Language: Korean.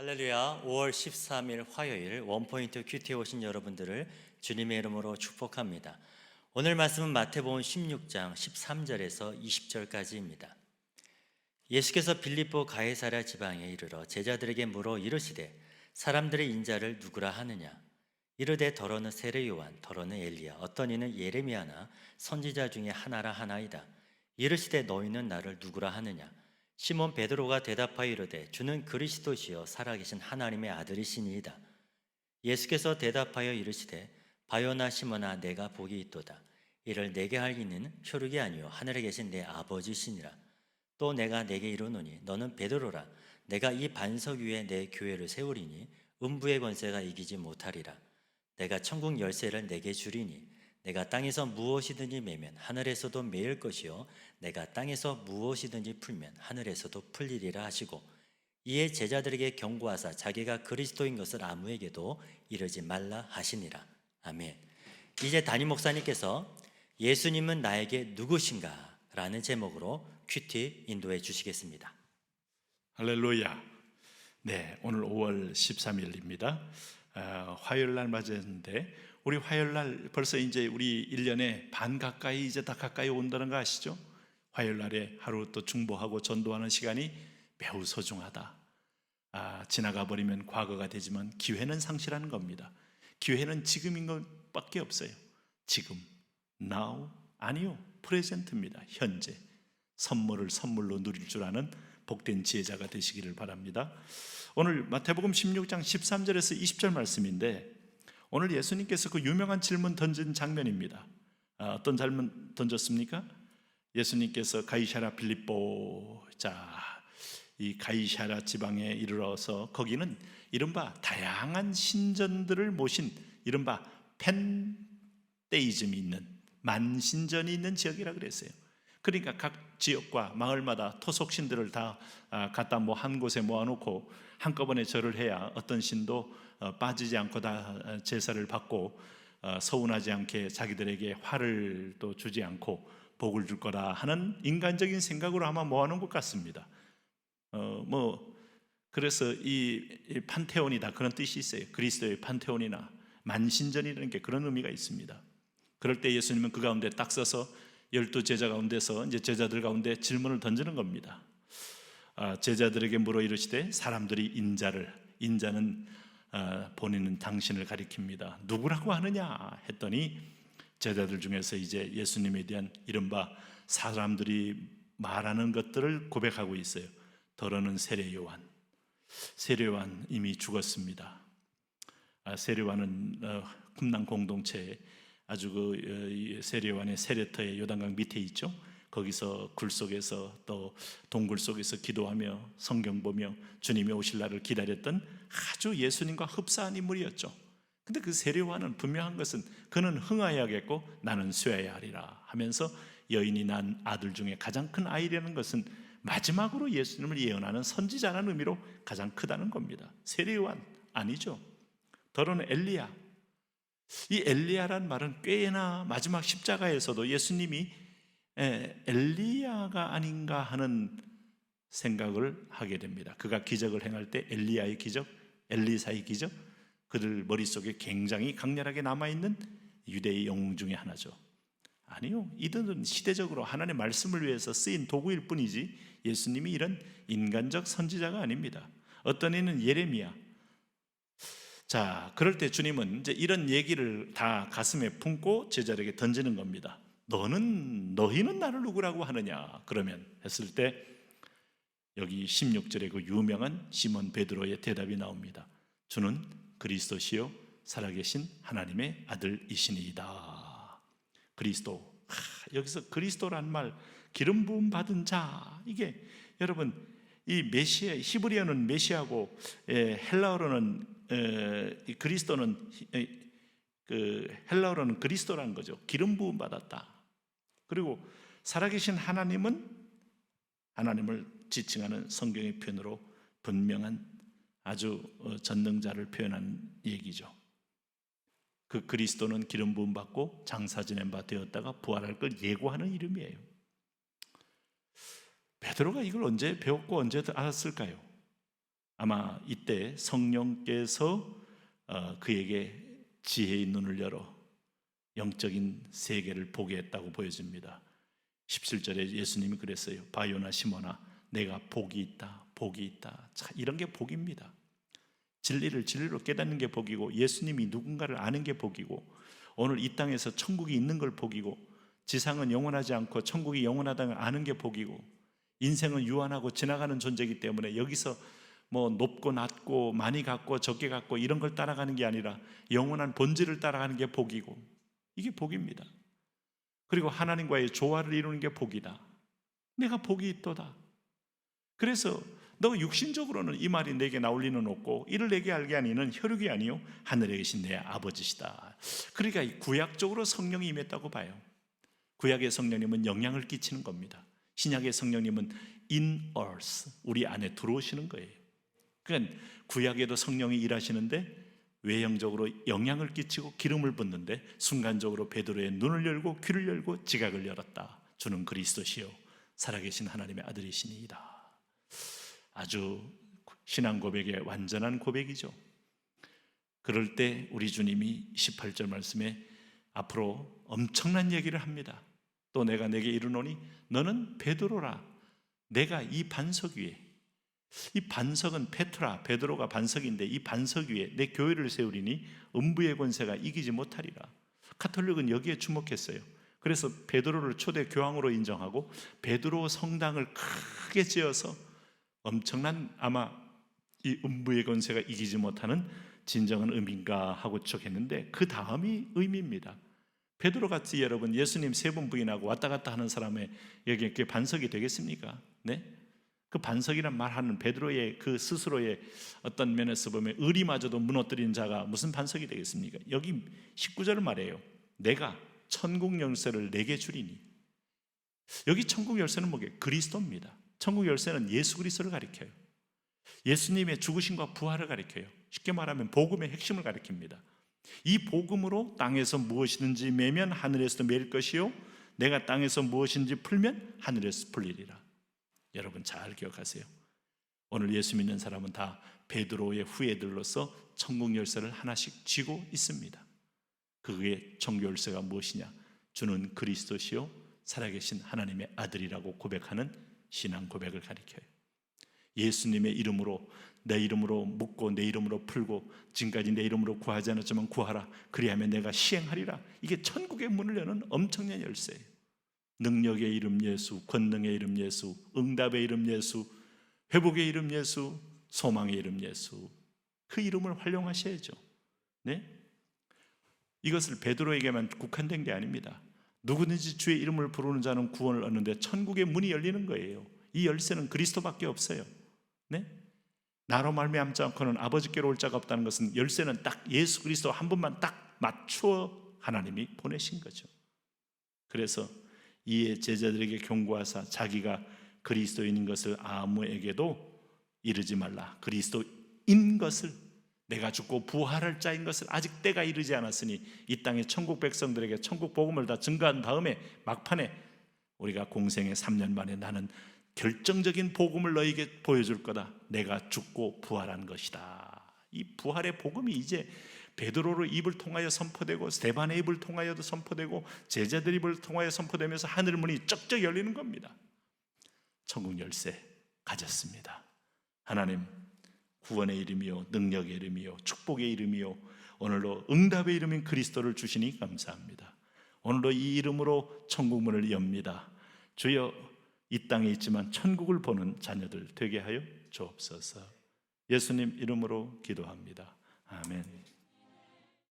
할렐루야 5월 13일 화요일 원포인트 큐티에 오신 여러분들을 주님의 이름으로 축복합니다. 오늘 말씀은 마태복음 16장 13절에서 20절까지입니다. 예수께서 빌립보 가이사랴 지방에 이르러 제자들에게 물어 이르시되 사람들의 인자를 누구라 하느냐 이르되 더러는 세례 요한 더러는 엘리야 어떤 이는 예레미야나 선지자 중에 하나라 하나이다 이르시되 너희는 나를 누구라 하느냐 시몬 베드로가 대답하여 이르되 주는 그리스도시요 살아계신 하나님의 아들이시니이다. 예수께서 대답하여 이르시되 바요나 시몬아 내가 복이 있도다. 이를 내게 알기는 혈육이 아니요 하늘에 계신 내 아버지시니라. 또 내가 내게 이르노니 너는 베드로라. 내가 이 반석 위에 내 교회를 세우리니 음부의 권세가 이기지 못하리라. 내가 천국 열쇠를 내게 주리니 내가 땅에서 무엇이든지 매면 하늘에서도 매일 것이요 내가 땅에서 무엇이든지 풀면 하늘에서도 풀리리라 하시고 이에 제자들에게 경고하사 자기가 그리스도인 것을 아무에게도 이르지 말라 하시니라 아멘. 이제 담임 목사님께서 예수님은 나에게 누구신가? 라는 제목으로 큐티 인도해 주시겠습니다. 할렐루야. 네, 오늘 5월 13일입니다. 어, 화요일 날 맞았는데 우리 화요일 날 벌써 이제 우리 1년에 반 가까이 이제 다 가까이 온다는 거 아시죠? 화요일 날에 하루 또 중보하고 전도하는 시간이 매우 소중하다. 아, 지나가 버리면 과거가 되지만 기회는 상실하는 겁니다. 기회는 지금인 것밖에 없어요. 지금, now 아니요, 프레젠트입니다. 현재 선물을 선물로 누릴 줄 아는 복된 지혜자가 되시기를 바랍니다. 오늘 마태복음 16장 13절에서 20절 말씀인데 오늘 예수님께서 그 유명한 질문 던진 장면입니다. 아, 어떤 질문 던졌습니까? 예수님께서 가이샤라 빌립보 자, 이 가이샤라 지방에 이르러서 거기는 이른바 다양한 신전들을 모신 이른바 펜데이즘이 있는 만신전이 있는 지역이라 그랬어요. 그러니까 각 지역과 마을마다 토속 신들을 다 아, 갖다 뭐 한 곳에 모아놓고 한꺼번에 절을 해야 어떤 신도 어, 빠지지 않고 다 제사를 받고 어, 서운하지 않게 자기들에게 화를 또 주지 않고 복을 줄 거라 하는 인간적인 생각으로 아마 모아놓은 것 같습니다. 어, 뭐 그래서 이, 이 판테온이 다 그런 뜻이 있어요. 그리스도의 판테온이나 만신전이라는 게 그런 의미가 있습니다. 그럴 때 예수님은 그 가운데 딱 서서 열두 제자 가운데서 이제 제자들 가운데 질문을 던지는 겁니다. 아, 제자들에게 물어 이르시되 사람들이 인자를 인자는 아, 본인은 당신을 가리킵니다. 누구라고 하느냐 했더니 제자들 중에서 이제 예수님에 대한 이른바 사람들이 말하는 것들을 고백하고 있어요. 더러는 세례 요한. 세례 요한 이미 죽었습니다. 아, 세례 요한은 어, kum남 공동체에 아주 그 세례요한의 세례터의 요단강 밑에 있죠. 거기서 굴 속에서 또 동굴 속에서 기도하며 성경 보며 주님이 오실 날을 기다렸던 아주 예수님과 흡사한 인물이었죠. 근데 그 세례요한은 분명한 것은 그는 흥하여야겠고 나는 쇠해야 하리라 하면서 여인이 난 아들 중에 가장 큰 아이라는 것은 마지막으로 예수님을 예언하는 선지자라는 의미로 가장 크다는 겁니다. 세례요한 아니죠. 더러는 엘리야 이 엘리야란 말은 꽤나 마지막 십자가에서도 예수님이 엘리야가 아닌가 하는 생각을 하게 됩니다. 그가 기적을 행할 때 엘리야의 기적, 엘리사의 기적, 그들 머릿속에 굉장히 강렬하게 남아있는 유대의 영웅 중에 하나죠. 아니요. 이들은 시대적으로 하나님의 말씀을 위해서 쓰인 도구일 뿐이지 예수님이 이런 인간적 선지자가 아닙니다. 어떤 이는 예레미야, 자, 그럴 때 주님은 이제 이런 얘기를 다 가슴에 품고 제자에게 던지는 겁니다. 너는 너희는 나를 누구라고 하느냐? 그러면 했을 때 여기 16절에 그 유명한 시몬 베드로의 대답이 나옵니다. 주는 그리스도시요 살아계신 하나님의 아들이시니이다. 그리스도. 하, 여기서 그리스도란 말 기름 부음 받은 자 이게 여러분 이 메시아 히브리어는 메시아고 예, 헬라어로는 이 그리스도는 그 헬라어로는 그리스도라는 거죠. 기름 부음 받았다. 그리고 살아계신 하나님은 하나님을 지칭하는 성경의 표현으로 분명한 아주 어, 전능자를 표현한 얘기죠. 그 그리스도는 기름 부음 받고 장사 지낸 바 되었다가 부활할 걸 예고하는 이름이에요. 베드로가 이걸 언제 배웠고 언제 알았을까요? 아마 이때 성령께서 어, 그에게 지혜의 눈을 열어 영적인 세계를 보게 했다고 보여집니다. 17절에 예수님이 그랬어요. 바요나 시모나 내가 복이 있다. 복이 있다. 자, 이런 게 복입니다. 진리를 진리로 깨닫는 게 복이고 예수님이 누군가를 아는 게 복이고 오늘 이 땅에서 천국이 있는 걸 복이고 지상은 영원하지 않고 천국이 영원하다는 걸 아는 게 복이고 인생은 유한하고 지나가는 존재이기 때문에 여기서 뭐 높고 낮고 많이 갖고 적게 갖고 이런 걸 따라가는 게 아니라 영원한 본질을 따라가는 게 복이고 이게 복입니다. 그리고 하나님과의 조화를 이루는 게 복이다. 내가 복이 있도다. 그래서 너 육신적으로는 이 말이 내게 나올 리는 없고 이를 내게 알게 하니는 혈육이 아니요 하늘에 계신 내 아버지시다. 그러니까 이 구약적으로 성령이 임했다고 봐요. 구약의 성령님은 영향을 끼치는 겁니다. 신약의 성령님은 in us 우리 안에 들어오시는 거예요. 그러니까 구약에도 성령이 일하시는데 외형적으로 영향을 끼치고 기름을 붓는데 순간적으로 베드로의 눈을 열고 귀를 열고 지각을 열었다. 주는 그리스도시요 살아계신 하나님의 아들이시니이다. 아주 신앙 고백의 완전한 고백이죠. 그럴 때 우리 주님이 18절 말씀에 앞으로 엄청난 얘기를 합니다. 또 내가 내게 이르노니 너는 베드로라. 내가 이 반석 위에 이 반석은 페트라 베드로가 반석인데 이 반석 위에 내 교회를 세우리니 음부의 권세가 이기지 못하리라. 카톨릭은 여기에 주목했어요. 그래서 베드로를 초대 교황으로 인정하고 베드로 성당을 크게 지어서 엄청난 아마 이 음부의 권세가 이기지 못하는 진정한 의미인가 하고 추측했는데 그 다음이 의미입니다. 베드로 같이 여러분 예수님 세 번 부인하고 왔다 갔다 하는 사람의 여기 그게 반석이 되겠습니까? 네? 그 반석이란 말하는 베드로의 그 스스로의 어떤 면에서 보면 의리마저도 무너뜨린 자가 무슨 반석이 되겠습니까? 여기 19절을 말해요. 내가 천국 열쇠를 내게 주리니. 여기 천국 열쇠는 뭐게? 그리스도입니다. 천국 열쇠는 예수 그리스도를 가리켜요. 예수님의 죽으심과 부활을 가리켜요. 쉽게 말하면 복음의 핵심을 가리킵니다. 이 복음으로 땅에서 무엇이든지 매면 하늘에서도 매일 것이요 내가 땅에서 무엇인지 풀면 하늘에서 풀리리라. 여러분 잘 기억하세요. 오늘 예수 믿는 사람은 다 베드로의 후예들로서 천국 열쇠를 하나씩 쥐고 있습니다. 그의 천국 열쇠가 무엇이냐? 주는 그리스도시요 살아계신 하나님의 아들이라고 고백하는 신앙 고백을 가리켜요. 예수님의 이름으로 내 이름으로 묻고 내 이름으로 풀고 지금까지 내 이름으로 구하지 않았지만 구하라. 그리하면 내가 시행하리라. 이게 천국의 문을 여는 엄청난 열쇠예요. 능력의 이름 예수 권능의 이름 예수 응답의 이름 예수 회복의 이름 예수 소망의 이름 예수. 그 이름을 활용하셔야죠. 네? 이것을 베드로에게만 국한된 게 아닙니다. 누구든지 주의 이름을 부르는 자는 구원을 얻는데 천국의 문이 열리는 거예요. 이 열쇠는 그리스도밖에 없어요 네? 나로 말미암지 않고는 아버지께로 올 자가 없다는 것은 열쇠는 딱 예수 그리스도 한 분만 딱 맞추어 하나님이 보내신 거죠. 그래서 이에 제자들에게 경고하사 자기가 그리스도인인 것을 아무에게도 이르지 말라. 그리스도인 것을 내가 죽고 부활할 자인 것을 아직 때가 이르지 않았으니 이 땅의 천국 백성들에게 천국 복음을 다 증거한 다음에 막판에 우리가 공생의 3년 만에 나는 결정적인 복음을 너에게 보여줄 거다. 내가 죽고 부활한 것이다. 이 부활의 복음이 이제 베드로의 입을 통하여 선포되고 스테반의 입을 통하여도 선포되고 제자들 입을 통하여 선포되면서 하늘 문이 쩍쩍 열리는 겁니다. 천국 열쇠 가졌습니다. 하나님 구원의 이름이요 능력의 이름이요 축복의 이름이요 오늘도 응답의 이름인 그리스도를 주시니 감사합니다. 오늘도 이 이름으로 천국 문을 엽니다. 주여 이 땅에 있지만 천국을 보는 자녀들 되게 하여 주옵소서. 예수님 이름으로 기도합니다. 아멘.